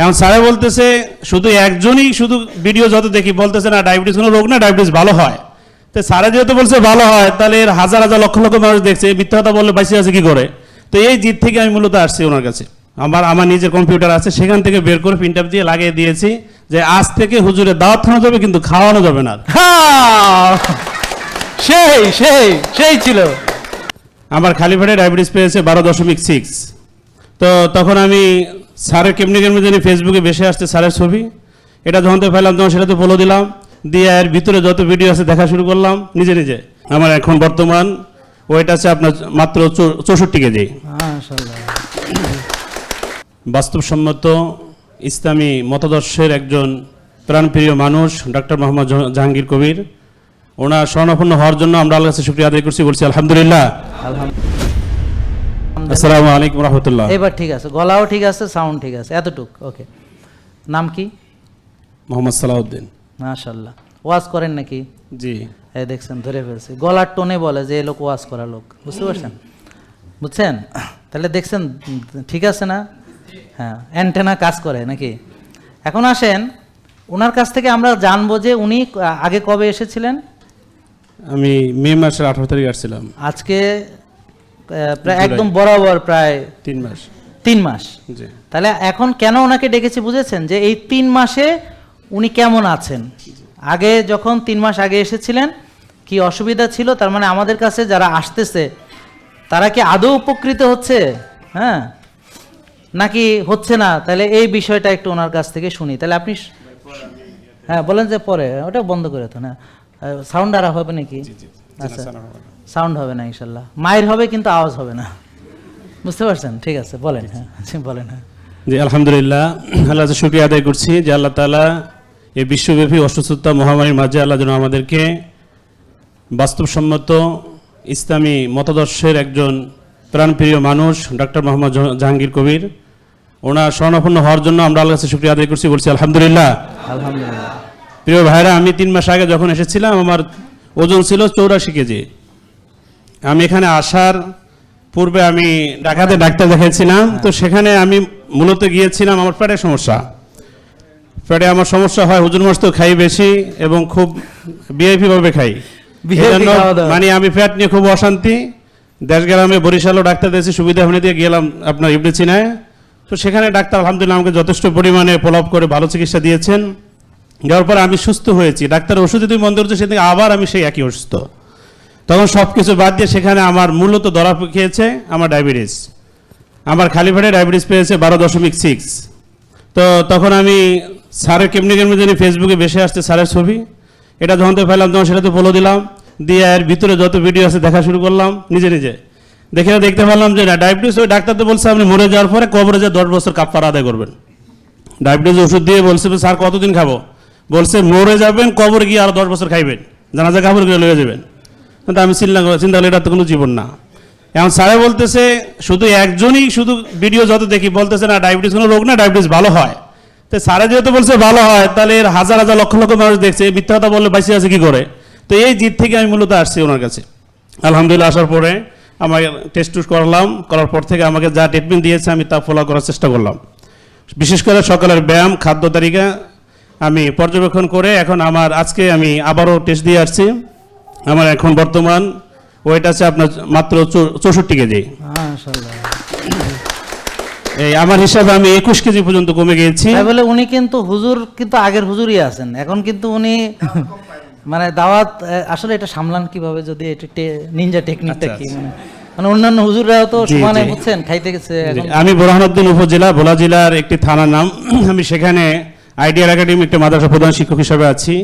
এখন স্যারে বলতেছে শুধু একজনই শুধু ভিডিও যত দেখি বলতেছে না ডায়াবেটিস কোনো রোগ না ডায়াবেটিস ভালো হয়। তো স্যারে যেহেতু বলছে ভালো হয় তাহলে এর হাজার হাজার লক্ষ লক্ষ মানুষ দেখছে মিথ্যা কথা বললে বাইসে আছে কি করে? তো এই জিত থেকে আমি মূলত আসছি ওনার কাছে। আমার আমার নিজের কম্পিউটার আছে সেখান থেকে বের করে প্রিন্ট দিয়ে লাগিয়ে দিয়েছি যে আজ থেকে হুজুরে দাওয়াত খাওয়ানো যাবে কিন্তু খাওয়ানো যাবে না হ্যাঁ! সেই সেই সেই ছিল। আমার খালি পেটে ডায়াবেটিস পেয়েছে বারো দশমিক সিক্স তো তখন আমি স্যারের কেমনি কেমনি জানি ফেসবুকে বেসে আসছে স্যারের ছবি। এটা যখন তো তখন সেটা তো বলে দিলাম। দিয়ে এর ভিতরে যত ভিডিও আছে দেখা শুরু করলাম নিজে নিজে। আমার এখন বর্তমান ওয়েট আছে আপনার মাত্র চৌষট্টি কেজি। বাস্তবসম্মত ইসলামী মতাদর্শের একজন প্রাণপ্রিয় মানুষ ডক্টর মোহাম্মদ জাহাঙ্গীর কবির। ওনার স্বর্ণাপন্ন হওয়ার জন্য আমরা আল্লাহ কাছে শুক্রিয়া আদায় করছি বলছি আলহামদুলিল্লাহ। আলহামদুলিল্লাহ। আসসালামু আলাইকুম রহমতুল্লাহ। এবার ঠিক আছে গলাও ঠিক আছে সাউন্ড ঠিক আছে এতটুক ওকে নাম কি? মোহাম্মদ সালাউদ্দিন। মাশাল্লাহ ওয়াজ করেন নাকি? জি। এই দেখছেন ধরে ফেলছি। গলার টোনে বলে যে লোক ওয়াজ করা লোক। বুঝতে পারছেন? বুঝছেন? তাহলে দেখছেন ঠিক আছে না? হ্যাঁ অ্যান্টেনা কাজ করে নাকি? এখন আসেন ওনার কাছ থেকে আমরা জানব যে উনি আগে কবে এসেছিলেন? আমি মে মাসের আঠারো তারিখ আসছিলাম। আজকে প্রায় একদম বরাবর প্রায় তিন মাস। তিন মাস। তাহলে এখন কেন ওনাকে ডেকেছি বুঝেছেন? যে এই তিন মাসে উনি কেমন আছেন? আগে যখন তিন মাস আগে এসেছিলেন কি অসুবিধা ছিল? তার মানে আমাদের কাছে যারা আসতেছে তারা কি আদৌ উপকৃত হচ্ছে? হ্যাঁ? নাকি হচ্ছে না? তাহলে এই বিষয়টা একটু ওনার কাছ থেকে শুনি। তাহলে আপনি হ্যাঁ বলেন যে পরে। ওটা বন্ধ করে তো না সাউন্ড আর হবে নাকি? আচ্ছা। সাউন্ড হবে না ইনশাল্লাহ। মায়ের হবে কিন্তু আওয়াজ হবে না। বুঝতে পারছেন? ঠিক আছে বলেন হ্যাঁ আচ্ছা, বলেন হ্যাঁ। জি আলহামদুলিল্লাহ আল্লাহ শুক্রিয়া আদায় করছি যে আল্লাহ তালা এই বিশ্বব্যাপী অসুস্থতা মহামারীর মাঝে আল্লাহ যেন আমাদেরকে বাস্তবসম্মত ইসলামী মতাদর্শের একজন প্রাণপ্রিয় মানুষ ডক্টর মোহাম্মদ জাহাঙ্গীর কবির ওনার স্বর্ণাপন্ন হওয়ার জন্য আমরা আল্লাহ কাছে শুক্রিয়া আদায় করছি বলছি আলহামদুলিল্লাহ। আলহামদুলিল্লাহ। প্রিয় ভাইরা আমি তিন মাস আগে যখন এসেছিলাম আমার ওজন ছিল চৌরাশি কেজি। আমি এখানে আসার পূর্বে আমি ঢাকাতে ডাক্তার দেখাইছিলাম তো সেখানে আমি মূলত গিয়েছিলাম আমার পেটের সমস্যা। পেটে আমার সমস্যা হয় হুজুর মাছ তো খাই বেশি এবং খুব বিআইপি ভাবে খাই। মানে আমি পেট নিয়ে খুব অশান্তি। দেশ গ্রামে বরিশালও ডাক্তার দিয়েছি সুবিধা হলে দিয়ে গেলাম আপনার ইবনে চিনায় তো সেখানে ডাক্তার আলহামদুলিল্লাহ আমাকে যথেষ্ট পরিমাণে ফলো করে ভালো চিকিৎসা দিয়েছেন। যাওয়ার পর আমি সুস্থ হয়েছি। ডাক্তার ওষুধ যদি বন্ধ করছ সেদিকে আবার আমি সেই একই অসুস্থ। তখন সব কিছু বাদ দিয়ে সেখানে আমার মূলত ধরা খেয়েছে আমার ডায়াবেটিস। আমার খালি পেটে ডায়াবেটিস পেয়েছে বারো দশমিক সিক্স তো তখন আমি স্যারের কেমনি কেমনি জানি ফেসবুকে বেসে আসছে স্যারের ছবি। এটা যখন তো পেলাম তখন সেটা তো বলে দিলাম। দিয়ে এর ভিতরে যত ভিডিও আছে দেখা শুরু করলাম, নিজে নিজে। দেখে দেখতে পারলাম যে ডায়াবেটিস ওই ডাক্তার তো বলছে আপনি মরে যাওয়ার পরে কবরে যে দশ বছর কাপড় আদায় করবেন। ডায়াবেটিস ওষুধ দিয়ে বলছে স্যার, কতদিন খাব? বলছে, মরে যাবেন, কবর গিয়ে আরও দশ বছর খাইবেন। জানাজা কাপড় গিয়ে লয়ে যাবেন। কিন্তু আমি চিন্তা চিন্তা করলে এটা তো কোনো জীবন না। এখন স্যারে বলতেছে, শুধু একজনই, শুধু ভিডিও যত দেখি, বলতেছে না ডায়াবেটিস কোনো রোগ না ডায়াবেটিস ভালো হয়। তো স্যারে যেহেতু বলছে ভালো হয়, তাহলে এর হাজার হাজার লক্ষ লক্ষ মানুষ দেখছে মিথ্যা কথা বললে বাইসে আছে কি করে? তো এই জিত থেকে আমি মূলত আসছি ওনার কাছে। আলহামদুলিল্লাহ, আসার পরে আমাকে টেস্ট টুস করলাম, করার পর থেকে আমাকে যা ট্রিটমেন্ট দিয়েছে, আমি তা ফলো করার চেষ্টা করলাম। বিশেষ করে সকালের ব্যায়াম, খাদ্য তালিকা আমি পর্যবেক্ষণ করে এখন আমার আজকে আমি আবারও টেস্ট দিয়ে আসছি। আমার এখন বর্তমান ওয়েট আছে আপনার মাত্র চৌষট্টি কেজি। এই আমার হিসাবে আমি একুশ কেজি পর্যন্ত কমে গিয়েছি। বলে উনি কিন্তু হুজুর কিন্তু আগের হুজুরই আছেন। এখন কিন্তু উনি মানে দাওয়াত আসলে এটা সামলান কীভাবে যদি এটা নিনজা টেকনিকটা আচ্ছা, কি? মানে মানে অন্যান্য হুজুররাও তো সমানে বুঝছেন খাইতে গেছে আমি বোরহানুদ্দিন উপজেলা ভোলা জেলার একটি থানার নাম। আমি সেখানে আইডিয়াল একাডেমি একটা মাদ্রাসা প্রধান শিক্ষক হিসাবে আছি।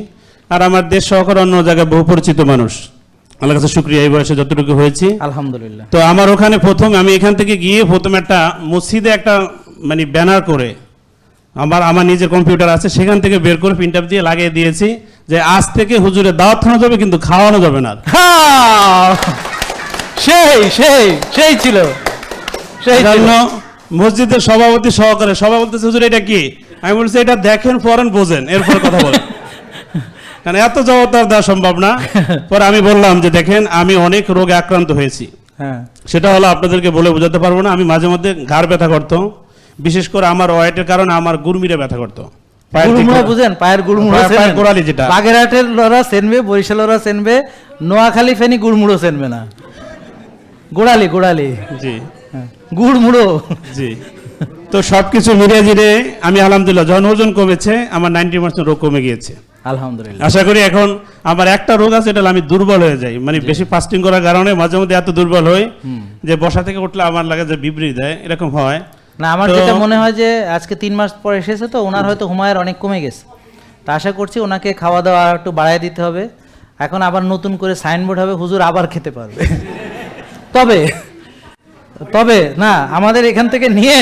আর আমার দেশ সহকারে অন্য জায়গায় বহু পরিচিত মানুষ। আল্লাহ কাছে শুক্রিয়া এই বয়সে যতটুকু হয়েছি। আলহামদুলিল্লাহ। তো আমার ওখানে প্রথম আমি এখান থেকে গিয়ে প্রথম একটা মসজিদে একটা মানে ব্যানার করে আমার আমার নিজের কম্পিউটার আছে সেখান থেকে বের করে প্রিন্ট দিয়ে লাগিয়ে দিয়েছি যে আজ থেকে হুজুরে দাওয়াত খাওয়ানো যাবে কিন্তু খাওয়ানো যাবে না! সেই সেই সেই ছিল। সেই জন্য মসজিদের সভাপতি সহকারে সভাপতি হুজুর এটা কি? আমি বলছি এটা দেখেন পড়েন বোঝেন। এরপর কথা বলেন কারণ এত জবাব তো আর দেওয়া সম্ভব না। পরে আমি বললাম যে দেখেন আমি অনেক রোগে আক্রান্ত হয়েছি। হ্যাঁ। সেটা হলো আপনাদেরকে বলে বোঝাতে পারব না আমি মাঝে মধ্যে ঘাড় ব্যথা করতো। বিশেষ করে আমার ওয়েটের কারণে আমার গুরমিরে ব্যথা করতো। গুড়মুড়ো বুঝেন পায়ের গুড়মুড়ো পায়ের- পায়ের চেনেন? গোড়ালি যেটা। বাগেরহাটের লড়া চেনবে বরিশাল লড়া চেনবে নোয়াখালী ফেনি গুড়মুড়ো চেনবে না। গোড়ালি গোড়ালি। জি। হ্যাঁ, গুড়মুড়ো। জি। তো সবকিছু মিলিয়ে জিরে আমি আলহামদুলিল্লাহ যখন ওজন কমেছে আমার নাইনটি পার্সেন্ট রোগ কমে গিয়েছে। আলহামদুলিল্লাহ। আশা করি এখন আমার একটা রোগ আছে এটা আমি দুর্বল হয়ে যাই। মানে বেশি ফাস্টিং করার কারণে মাঝে মধ্যে এত দুর্বল হই যে বসা থেকে উঠলে আমার লাগে যে বিবৃতি দেয় এরকম হয়। না আমার যেটা মনে হয় যে আজকে তিন মাস পর এসেছে তো ওনার হয়তো হুমায়ের অনেক কমে গেছে। তা আশা করছি ওনাকে খাওয়া দাওয়া আর একটু বাড়ায় দিতে হবে। এখন আবার নতুন করে সাইনবোর্ড হবে হুজুর আবার খেতে পারবে। তবে তবে না আমাদের এখান থেকে নিয়ে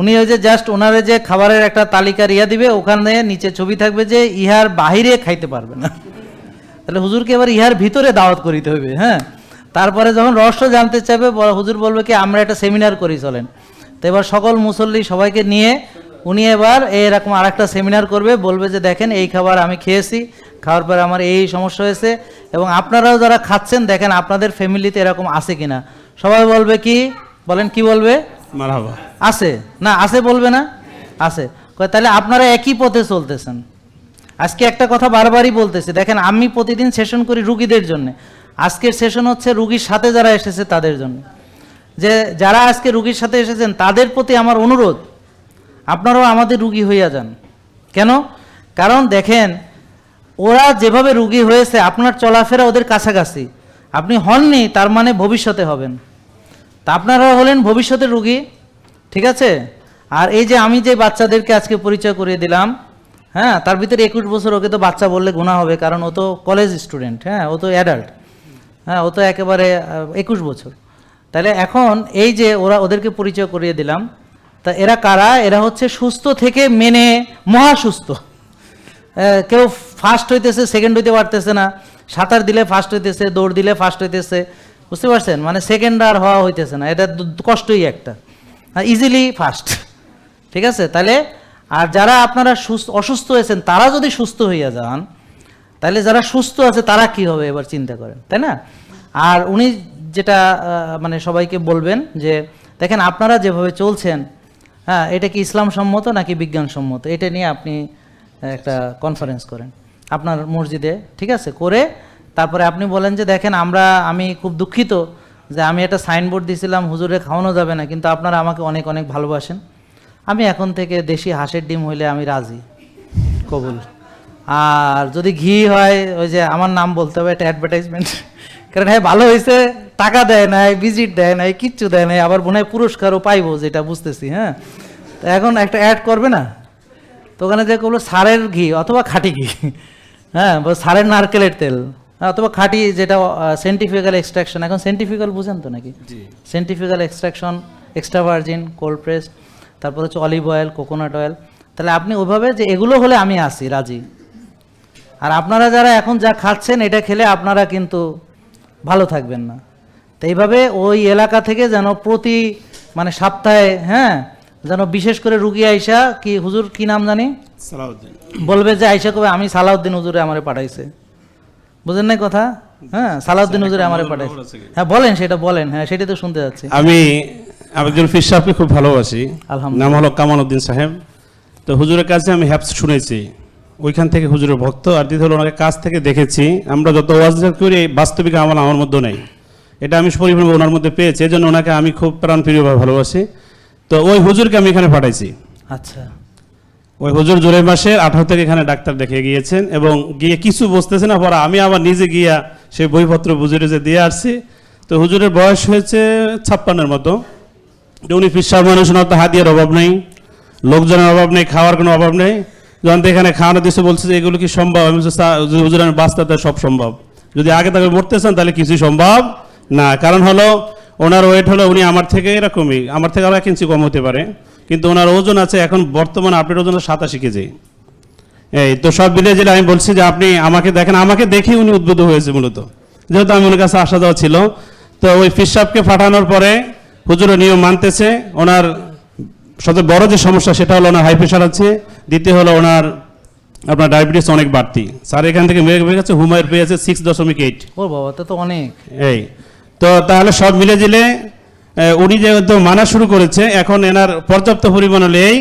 উনি ওই যে জাস্ট ওনারে যে খাবারের একটা তালিকা রিয়া দিবে, ওখানে নিচে ছবি থাকবে যে ইহার বাহিরে খাইতে পারবে না। তাহলে হুজুরকে এবার ইহার ভিতরে দাওয়াত করিতে হবে হ্যাঁ? তারপরে যখন রহস্য জানতে চাইবে হুজুর বলবে কি, আমরা একটা সেমিনার করি, চলেন। তো এবার সকল মুসল্লি সবাইকে নিয়ে উনি এবার এরকম আর একটা সেমিনার করবে, বলবে যে, দেখেন, এই খাবার আমি খেয়েছি, খাওয়ার পরে আমার এই সমস্যা হয়েছে এবং আপনারাও যারা খাচ্ছেন, দেখেন, আপনাদের ফ্যামিলিতে এরকম আছে কিনা? সবাই বলবে কি? বলেন, কি বলবে? মারহাবা। আছে? না, আছে বলবে না? আছে। তাহলে আপনারা একই পথে চলতেছেন। আজকে একটা কথা বারবারই বলতেছি। দেখেন, আমি প্রতিদিন সেশন করি রুগীদের জন্য। আজকের সেশন হচ্ছে রুগীর সাথে যারা এসেছে তাদের জন্য। যে, যারা আজকে রুগীর সাথে এসেছেন, তাদের প্রতি আমার অনুরোধ, আপনারাও আমাদের রুগী হইয়া যান। কেন? কারণ দেখেন, ওরা যেভাবে রুগী হয়েছে, আপনার চলাফেরা ওদের কাছাকাছি। আপনি হননি, তার মানে ভবিষ্যতে হবেন। তা আপনারা হলেন ভবিষ্যতের রুগী, ঠিক আছে? আর এই যে আমি যে বাচ্চাদেরকে আজকে পরিচয় করিয়ে দিলাম হ্যাঁ তার ভিতরে একুশ বছর ওকে তো বাচ্চা বললে গুণা হবে, কারণ ও তো কলেজ স্টুডেন্ট হ্যাঁ ও তো অ্যাডাল্ট হ্যাঁ ও তো একেবারে একুশ বছর। তাহলে এখন এই যে ওরা ওদেরকে পরিচয় করিয়ে দিলাম, তা এরা কারা? এরা হচ্ছে সুস্থ থেকে মেনে মহা সুস্থ কেউ ফার্স্ট হইতেছে সেকেন্ড হইতে পারতেছে না। সাঁতার দিলে ফার্স্ট হইতেছে, দৌড় দিলে ফার্স্ট হইতেছে। বুঝতে পারছেন? মানে সেকেন্ড আর হওয়া হইতেছে না। এটা কষ্টই একটা। ইজিলি ফার্স্ট ঠিক আছে? তাহলে, আর যারা আপনারা সুস্থ অসুস্থ হয়েছেন, তারা যদি সুস্থ হইয়া যান, তাহলে যারা সুস্থ আছে, তারা কি হবে এবার চিন্তা করেন, তাই না? আর উনি যেটা মানে সবাইকে বলবেন যে, দেখেন, আপনারা যেভাবে চলছেন হ্যাঁ এটা কি ইসলাম সম্মত নাকি বিজ্ঞানসম্মত? এটা নিয়ে আপনি একটা কনফারেন্স করেন। আপনার মসজিদে, ঠিক আছে? করে তারপরে আপনি বলেন যে, দেখেন, আমরা, আমি খুব দুঃখিত যে আমি একটা সাইনবোর্ড দিয়েছিলাম হুজুরে খাওয়ানো যাবে না, কিন্তু আপনারা আমাকে অনেক অনেক ভালোবাসেন। আমি এখন থেকে দেশি হাঁসের ডিম হইলে আমি রাজি। কবুল। আর যদি ঘি হয়, ওই যে আমার নাম বলতে হবে, একটা অ্যাডভার্টাইজমেন্ট কারণ হ্যাঁ ভালো হয়েছে টাকা দেয় নাই ভিজিট দেয় নাই, কিচ্ছু দেয় নাই, আবার মনে হয় পুরস্কারও পাইবো, যেটা বুঝতেছি হ্যাঁ? তো এখন একটা অ্যাড করবে না? তো ওখানে যে করল সারের ঘি অথবা খাঁটি ঘি হ্যাঁ? সারের নারকেলের তেল। অথবা খাঁটি যেটা সেন্টিফিক্যাল এক্সট্রাকশন এখন সেন্টিফিক্যাল বুঝেন তো নাকি? Scientifical extraction extra virgin cold press তারপর হচ্ছে অলিভ অয়েল কোকোনাট অয়েল তাহলে আপনি ওইভাবে যে এগুলো হলে আমি আসি রাজি। আর আপনারা যারা এখন যা খাচ্ছেন এটা খেলে আপনারা কিন্তু ভালো থাকবেন না। তো এইভাবে ওই এলাকা থেকে যেন প্রতি মানে সপ্তাহে হ্যাঁ যেন বিশেষ করে রুগী আইসা কি হুজুর কি নাম জানি? সালাউদ্দিন। বলবে যে আইসা কবে? আমি সালাউদ্দিন হুজুরে আমারে পাঠাইছে। বুঝেন নাই কথা? হ্যাঁ সালাউদ্দিন হুজুরে আমারে পাঠাইছে। হ্যাঁ বলেন সেটা বলেন। হ্যাঁ সেটা তো শুনতে যাচ্ছি। আমি একজন ফির সাহেবকে খুব ভালোবাসি। নাম হলো কামাল উদ্দিন সাহেব। তো হুজুরের কাছে আমি হ্যাপস শুনেছি। ওইখান থেকে হুজুরের ভক্ত। আর দ্বিতীয় হলো ওনার কাছ থেকে দেখেছি। আমরা যত ওয়াজ করি এই বাস্তবিক আমল আমার মধ্যে নেই। এটা আমি পরিপূর্ণ ওনার মধ্যে পেয়েছি। এই জন্য ওনাকে আমি খুব প্রাণপ্রিয়ভাবে ভালোবাসি। তো ওই হুজুরকে আমি এখানে পাঠাইছি। আচ্ছা। ওই হুজুর জুলাই মাসের আঠারো থেকে এখানে ডাক্তার দেখে গিয়েছেন এবং গিয়ে কিছু বুঝতেছে না পরে আমি আবার নিজে গিয়া সেই বইপত্র বুঝে টুঝে দিয়ে আসছি। তো হুজুরের বয়স হয়েছে ছাপ্পান্নের মতো। উনি ফিসার মানুষ ওনার তো হাতিয়ার অভাব নেই লোকজনের অভাব নেই খাওয়ার কোনো অভাব নেই। যখন এখানে খাওয়ানো দিচ্ছে বলছে যে এগুলো কি সম্ভব? আমি বলছি, "স্যার, হুজুর আমি বাঁচতে সব সম্ভব। যদি আগে তাকে মরতে চান তাহলে কিছুই সম্ভব না। কারণ হলো ওনার ওয়েট হলো উনি আমার থেকে এরকমই আমার থেকে আরও এক ইঞ্চি কম হতে পারে। কিন্তু ওনার ওজন আছে এখন বর্তমানে আপনার ওজন সাতাশি কেজি। এই তো সব মিলিয়ে যেটা আমি বলছি যে আপনি আমাকে দেখেন আমাকে দেখে উনি উদ্বুদ্ধ হয়েছে মূলত। যেহেতু আমি ওনার কাছে আসা যাওয়া ছিল তো ওই ফিসাবকে পাঠানোর পরে হুজুরও নিয়ম মানতেছে ওনার সবচেয়ে বড় যে সমস্যা সেটা হলো ওনার হাই প্রেশার আছে দ্বিতীয় হলো ওনার আপনার ডায়াবেটিস অনেক বাড়তি। স্যার এখান থেকে মেয়ে হয়ে গেছে হুমায়ের পেয়েছে সিক্স দশমিক এইট ও বাবা তো অনেক। এই তো তাহলে সব মিলে জিলে উনি যেহেতু মানা শুরু করেছে এখন এনার পর্যাপ্ত পরিমাণ হলে এই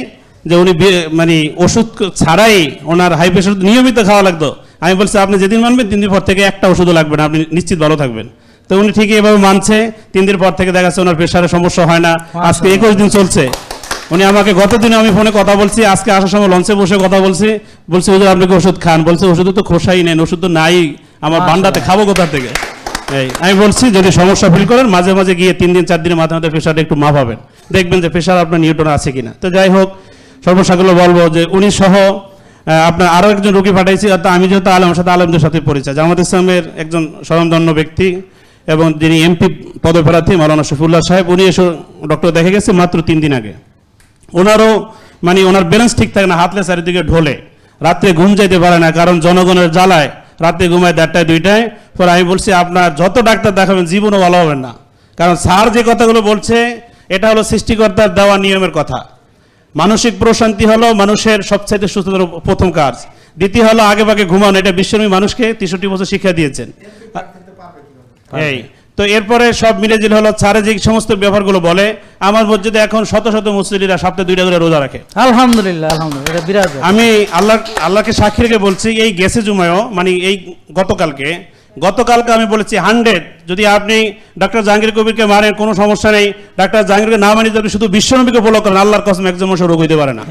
যে উনি মানে ওষুধ ছাড়াই ওনার হাই প্রেশার নিয়মিত খাওয়া লাগতো। আমি বলছি আপনি যেদিন মানবেন তিন দিন পর থেকে একটা ওষুধও লাগবে না আপনি নিশ্চিত ভালো থাকবেন। তো উনি ঠিকই এভাবে মানছে তিন দিন পর থেকে দেখা যাচ্ছে ওনার প্রেশারের সমস্যা হয় না। আজকে একুশ দিন চলছে। উনি আমাকে গত দিনে আমি ফোনে কথা বলছি আজকে আসার সময় লঞ্চে বসে কথা বলছি। বলছি হুজুর আপনি কি ওষুধ খান? বলছে ওষুধ তো খোসাই নেন ওষুধ তো নাই আমার বান্ডাতে খাব কোথা থেকে? এই, আমি বলছি, যদি সমস্যা ফিল করেন, মাঝে মাঝে গিয়ে তিন দিন, চার দিনের মাথায় মাথায় প্রেশারটা একটু মাপাবেন দেখবেন যে প্রেশার আপনার নিউটন আছে কিনা। তো যাই হোক সর্বসাকুল্য বলব যে উনি সহ আপনার আরও একজন রোগী পাঠাইছি, অর্থাৎ আমি যেহেতু আলমের সাথে আলমদের সাথে পরিচয়। জামাত ইসলামের একজন স্বনামধন্য ব্যক্তি এবং যিনি এমপি পদপ্রার্থী মাওলানা শফিউল্লাহ সাহেব, উনি এসে ডক্টর দেখে গেছে মাত্র তিন দিন আগে। ওনারও মানে ওনার ব্যালেন্স ঠিক থাকে না, হাতলে চারিদিকে ঢোলে। রাত্রে ঘুম যাইতে পারে না, কারণ জনগণের জ্বালায়। রাত্রে ঘুমায় দেড়টায়, দুইটায়। পরে আমি বলছি আপনার যত ডাক্তার দেখাবেন জীবনও ভালো হবেন না। কারণ স্যার যে কথাগুলো বলছে এটা হলো সৃষ্টিকর্তার দেওয়া নিয়মের কথা। মানসিক প্রশান্তি হলো মানুষের সবচাইতে সুস্থতার প্রথম কাজ। দ্বিতীয় হলো আগে ভাগে ঘুমানো এটা বিশ্বনবী মানুষকে তেষট্টি বছর শিক্ষা দিয়েছেন। এই তো এরপরে সব মিলে জিলে হলো ছাড়ে যে সমস্ত ব্যাপারগুলো বলে আমার মসজিদে এখন শত শত মুসলিরা সপ্তাহে দুইটা করে রোজা রাখে। আলহামদুলিল্লাহ আলহামদুলিল্লাহ। আমি আল্লাহ আল্লাহকে সাক্ষী রেখে বলছি এই গেছে জুমায়ও মানে এই গতকালকে গতকালকে আমি বলেছি হান্ড্রেড। যদি আপনি ডাক্তার জাহাঙ্গীর কবিরকে মারেন কোনো সমস্যা নেই। ডাক্তার জাহাঙ্গীরকে না মানি যদি শুধু বিশ্বনবীকে ফলো করেন আল্লাহর কসম একজন মানুষ রোগ হইতে পারে না।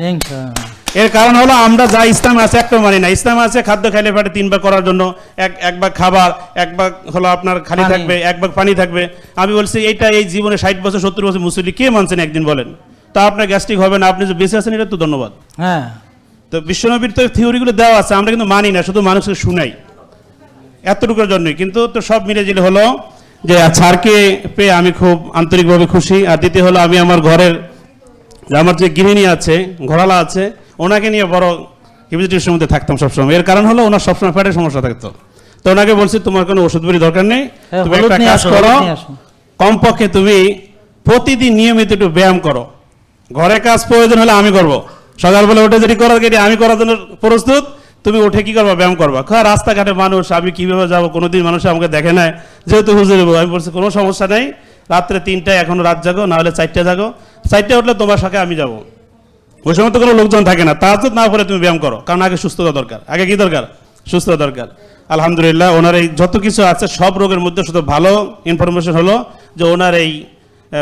এর কারণ হলো আমরা যা ইসলাম আছে একটা মানি না। ইসলাম আছে খাদ্য খাইলে পেটে তিন ভাগ করার জন্য এক এক ভাগ খাবার এক ভাগ হলো আপনার খালি থাকবে এক ভাগ পানি থাকবে। আমি বলছি এইটা এই জীবনে ষাট বছর সত্তর বছর মুসলি কে মানছেন একদিন বলেন? তা আপনার গ্যাস্ট্রিক হবে না আপনি যে বেঁচে আছেন এটা তো ধন্যবাদ। হ্যাঁ। তো বিশ্বনবীর তো থিওরিগুলো দেওয়া আছে আমরা কিন্তু মানি না শুধু মানুষকে শুনাই। এতটুকুর জন্যই। কিন্তু তো সব মিলে জিলে হলো যে ছাড়কে পেয়ে আমি খুব আন্তরিকভাবে খুশি। আর দ্বিতীয় হলো আমি আমার ঘরের আমার যে গৃহিণী আছে ঘোড়ালা আছে ওনাকে নিয়ে বড় হিবিজিটির মধ্যে থাকতাম সবসময়। এর কারণ হলো ওনার সবসময় পেটের সমস্যা থাকতো। তো ওনাকে বলছি তোমার কোনো ওষুধ বড়ি দরকার নেই। হ্যাঁ, তুমি একটা কাজ করো। কমপক্ষে তুমি প্রতিদিন নিয়মিত একটু ব্যায়াম করো। ঘরে কাজ প্রয়োজন হলে আমি করব। সকালবেলা উঠে যেটি করার গেলে আমি করার জন্য প্রস্তুত তুমি উঠে কি করবা? ব্যায়াম করবা। খা, রাস্তাঘাটে মানুষ, আমি কীভাবে যাব? কোনোদিন মানুষ আমাকে দেখে নাই। যেহেতু হুজুর আমি বলছি, কোনো সমস্যা নেই। রাত্রে তিনটায় এখনও রাত জাগো না হলে চারটে জাগো। চারটে উঠলে তোমার সাথে আমি যাব। ওই সময় তো কোনো লোকজন থাকে না। তার না করে তুমি ব্যায়াম করো। কারণ আগে সুস্থতা দরকার। আগে কি দরকার? সুস্থতা দরকার। আলহামদুলিল্লাহ, ওনার এই যত কিছু আছে, সব রোগের মধ্যে শুধু ভালো ইনফরমেশন হলো যে ওনার এই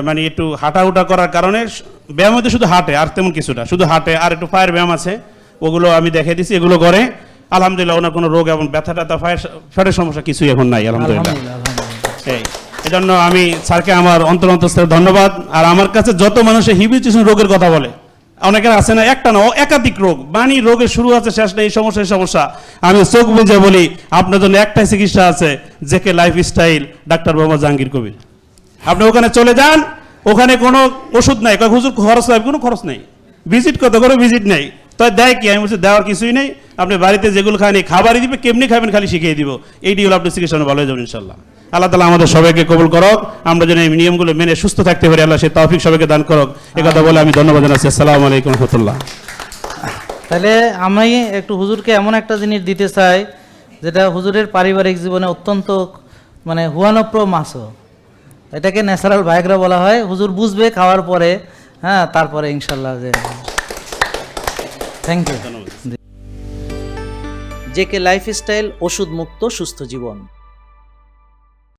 মানে একটু হাঁটা উটা করার কারণে ব্যায়াম হতে শুধু হাঁটে, আর তেমন কিছুটা। শুধু হাঁটে, আর একটু ফায়ার ব্যায়াম আছে। ওগুলো আমি দেখে দিছি এগুলো করে আলহামদুলিল্লাহ ওনার কোনো রোগ এবং ব্যথা ট্যাথা ফ্যাটের সমস্যা কিছুই এখন নাই আলহামদুলিল্লাহ। এই এজন্য আমি স্যারকে আমার অন্তর অন্তস্থের ধন্যবাদ। আর আমার কাছে যত মানুষের হিবিটিউশন রোগের কথা বলে অনেকের আছে না একটা না একাধিক রোগ বাণী রোগের শুরু আছে শেষ নেই এই সমস্যা এই সমস্যা। আমি চোখ বুঝে বলি আপনার জন্য একটাই চিকিৎসা আছে জেকে লাইফ স্টাইল ডাক্তার বাবা জাহাঙ্গীর কবির। আপনি ওখানে চলে যান ওখানে কোনো ওষুধ নাই হুজুর খরচ লাগবে কোনো খরচ নেই। ভিজিট কত করে ভিজিট নেই। তো দেয় কি? আমি বলছি, দেওয়ার কিছুই নেই। আপনি বাড়িতে যেগুলো খান, এই খাবারই দিবে, কেমনি খাবেন খালি শিখিয়ে দিব। এইটি হলো আপনি চিকিৎসা ভালো যাবেন ইনশাল্লাহ আল্লাহ তালা আমাদের সবাইকে কবুল করক। আমরা যেন এই নিয়মগুলো মেনে সুস্থ থাকতে পারি, আল্লাহ সেই তৌফিক সবাইকে দান করক। কথা বলে আমি ধন্যবাদ জানাচ্ছি। আসসালামু আলাইকুম রহমতুল্লাহ। তাহলে আমি একটু হুজুরকে এমন একটা জিনিস দিতে চাই, যেটা হুজুরের পারিবারিক জীবনে অত্যন্ত মানে হুয়ানপ্র মাসও। এটাকে ন্যাচারাল বায়োগ্রা বলা হয়। হুজুর বুঝবে, খাওয়ার পরে হ্যাঁ তারপরে ইনশাল্লাহ যে থ্যাংক ইউ জেকে লাইফস্টাইল ওষুধ মুক্ত সুস্থ জীবন।